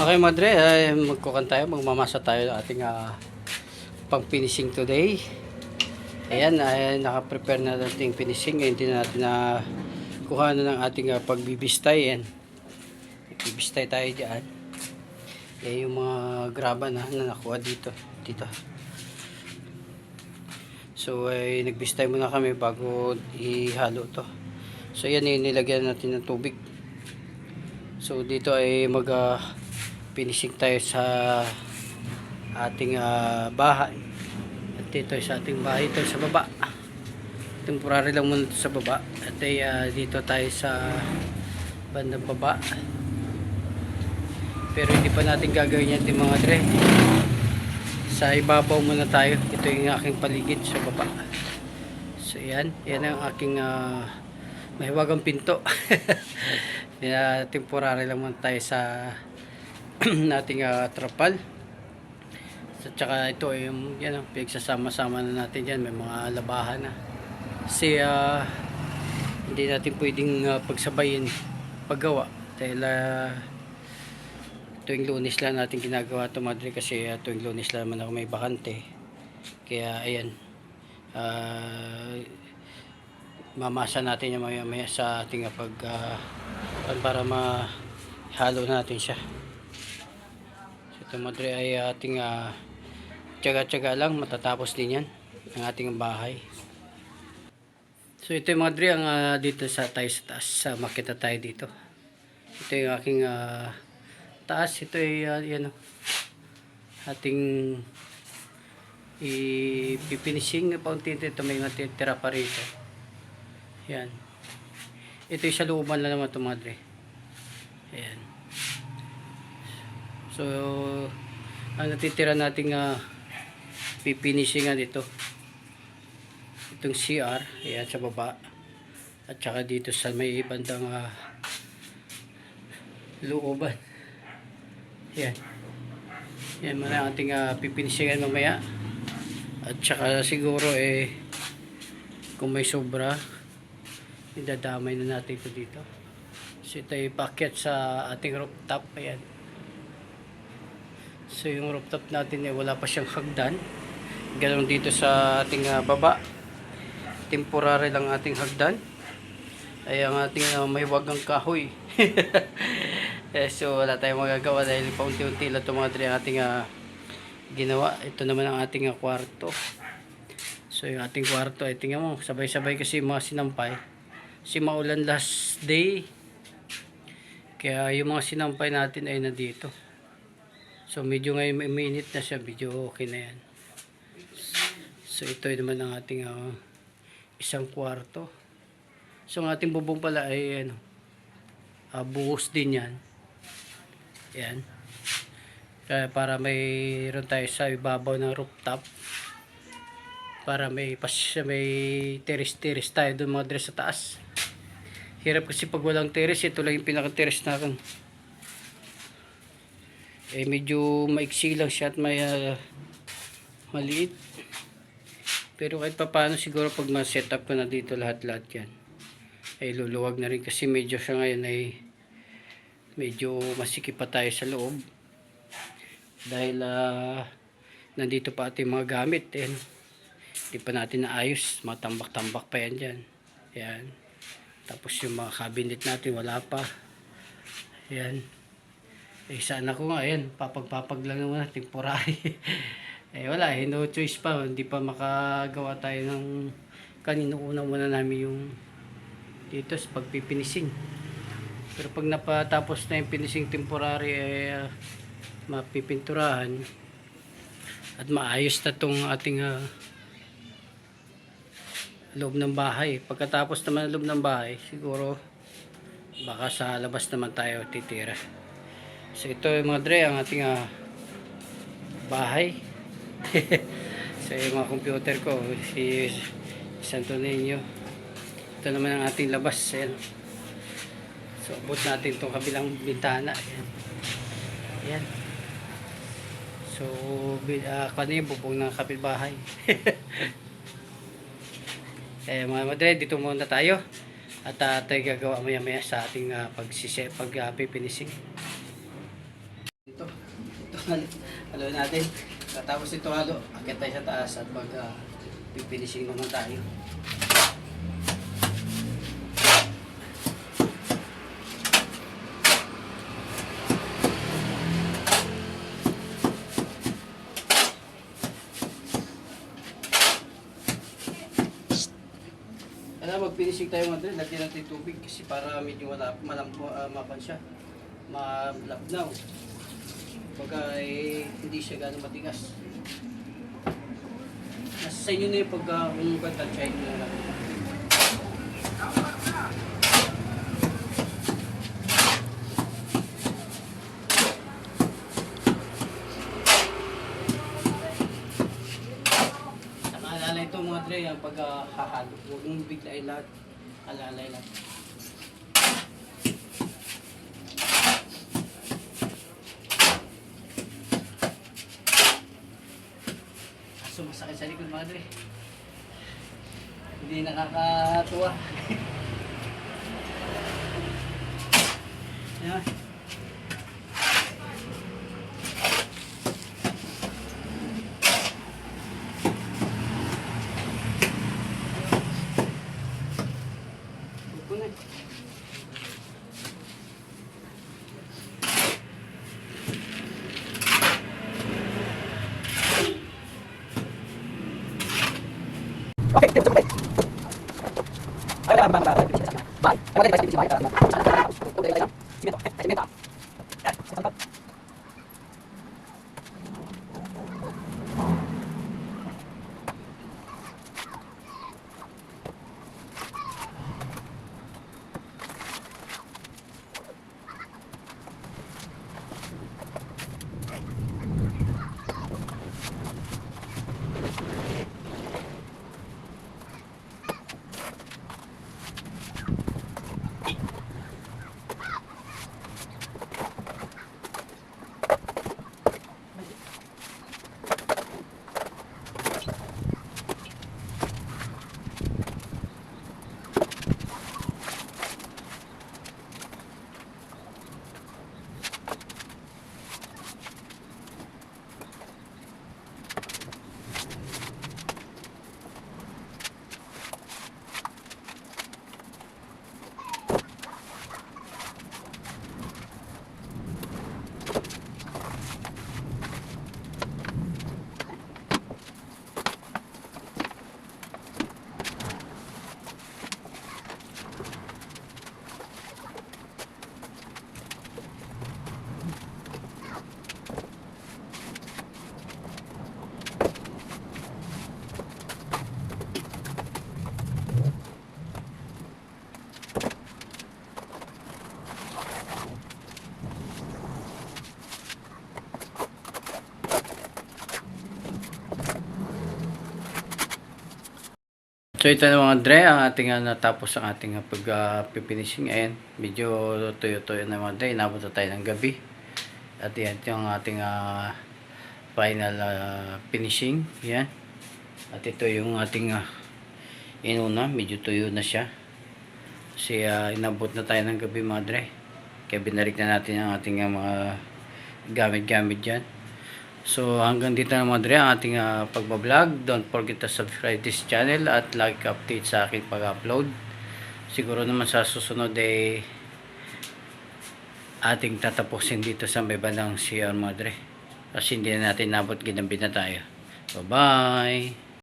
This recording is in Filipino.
Okay, Madre, ay magkukan tayo, magmamasa tayo ng ating ah, pang finishing today. Ayan, ay naka-prepare na natin finishing. Ngayon din natin na kuha na ng ating ah, pagbibistay. Ayan. Bibistay tayo dyan. Ayan yung mga graba na, na nakuha dito. Dito. So, ay nagbistay muna kami bago ihalo to. So, ayan, eh, nilagyan natin ng tubig. So, dito ay mag ah, finishing tayo sa ating ah, bahay. At dito sa ating bahay ito sa baba. Temporary lang muna sa baba. At ah, dito tayo sa bandang baba. Pero hindi pa natin gagawin yan mga dre. Sa ibabaw muna tayo. Ito yung aking paligid sa baba. So yan. Yan ang aking ah, mahiwagang pinto. Temporary lang muna tayo sa nating ah, trapal. At saka ito ay yung yan, oh, pinagsasama-sama na natin yan. May mga labahan na. Kasi ah, hindi natin pwedeng ah, pagsabayin paggawa. Dahil ah, tuwing lunes lang natin ginagawa ito madre kasi uh, tuwing lunes lang naman ako may bakante. Kaya ayan. ah, mamasa natin yung maya maya sa ating pag ah, para mahalo natin siya. Ito madre ay ating uh, tsaga-tsaga lang matatapos din yan ang ating bahay. So ito yung mga dre ang ah, dito sa tayo sa taas sa makita tayo dito. Ito yung aking ah, taas ito ay uh, yan oh. ating i-finishing na paunti ito may matitira pa rito. Yan. Ito yung sa looban lang naman ito mga dre. Ayan. So, ang natitira nating uh, pipinishingan dito. Itong CR, ayan sa baba. At saka dito sa may bandang uh, looban. Ayan. Yan muna ang ating uh, pipinishingan mamaya. At saka siguro eh kung may sobra idadamay na natin ito dito. So ito packet sa ating rooftop. Ayan. So yung rooftop natin eh, wala pa siyang hagdan. Ganon dito sa ating ah, baba. Temporary lang ating hagdan. Ay ang ating uh, may wagang kahoy. eh, so wala tayong magagawa dahil paunti-unti lang ito mga ang ating ah, ginawa. Ito naman ang ating ah, kwarto. So yung ating kwarto ay tingnan mo, sabay-sabay kasi mga sinampay. Si maulan last day. Kaya yung mga sinampay natin ay nandito. So medyo ngayon may minute na siya, medyo okay na yan. So ito naman ang ating ah, isang kwarto. So ang ating bubong pala ay ano, ah, buhos din yan. Yan. Kaya para mayroon tayo sa ibabaw ng rooftop. Para may pas may terrace-terrace tayo doon mga dress sa taas. Hirap kasi pag walang terrace, ito lang yung pinaka-terrace natin. Eh medyo maiksi lang siya at may ah, maliit. Pero kahit pa paano siguro pag ma-set up ko na dito lahat-lahat yan. Ay luluwag na rin kasi medyo siya ngayon ay medyo masikip pa tayo sa loob. Dahil ah, nandito pa ating mga gamit. Eh, hindi pa natin naayos. Matambak-tambak pa yan dyan. Yan. Tapos yung mga cabinet natin wala pa. Yan. Eh sana ko nga, ayan, papag-papag lang naman, temporary. eh wala, eh, no choice pa, hindi pa makagawa tayo ng kanino una muna namin yung dito sa pagpipinising. Pero pag napatapos na yung finishing temporary, eh, ah, mapipinturahan at maayos na tong ating ah, loob ng bahay. Pagkatapos naman ng loob ng bahay, siguro baka sa labas naman tayo titira. So ito mga dre, ang ating ah, bahay. so yung mga computer ko, si Santo Niño. Ito naman ang ating labas. Ayan. So abot natin itong kabilang bintana. Ayan. Ayan. So, uh, kanina bubong ng kapitbahay. eh mga madre, dito muna tayo. At uh, tayo gagawa maya maya sa ating uh, pagsise, pag uh, pipinising. Halo natin. Tapos ito halo, akit tayo sa taas at mag uh, pipinishing naman tayo. Kaya mag-finishing tayo mga dre, lagyan natin tubig kasi para medyo wala, malampo, uh, mapan siya. Malabnaw. Pagka eh, hindi siya gano'ng matigas. Nasa sa inyo na yung pagka kung pagtansyahin nyo lang. Naalala ito mga dre, ang pagkahahalo. Huwag mong biglayin lahat. Alalay lang. Masakit sa likod mga dre. Hindi nakakatuwa. Yan. Huwag ko na. Okay, tip sa kapatid. Ay, wala, wala, wala, wala, wala. Bye. So ito na mga dre, ang ating uh, natapos ang ating uh, pag-finishing. Ayan, medyo tuyo-tuyo na mga dre. Inabot na tayo ng gabi. At yan, ito yung ating uh, final uh, finishing. Yan. At ito yung ating uh, inuna. Medyo tuyo na siya. Kasi uh, inabot na tayo ng gabi mga dre. Kaya binarik na natin ang ating uh, mga gamit-gamit dyan. So hanggang dito na mga dre ang ating uh, pagbablog. Don't forget to subscribe this channel at like update sa aking pag-upload. Siguro naman sa susunod eh ating tatapusin dito sa may bandang CR mga dre. Kasi hindi na natin nabot ginambi na tayo. Bye-bye!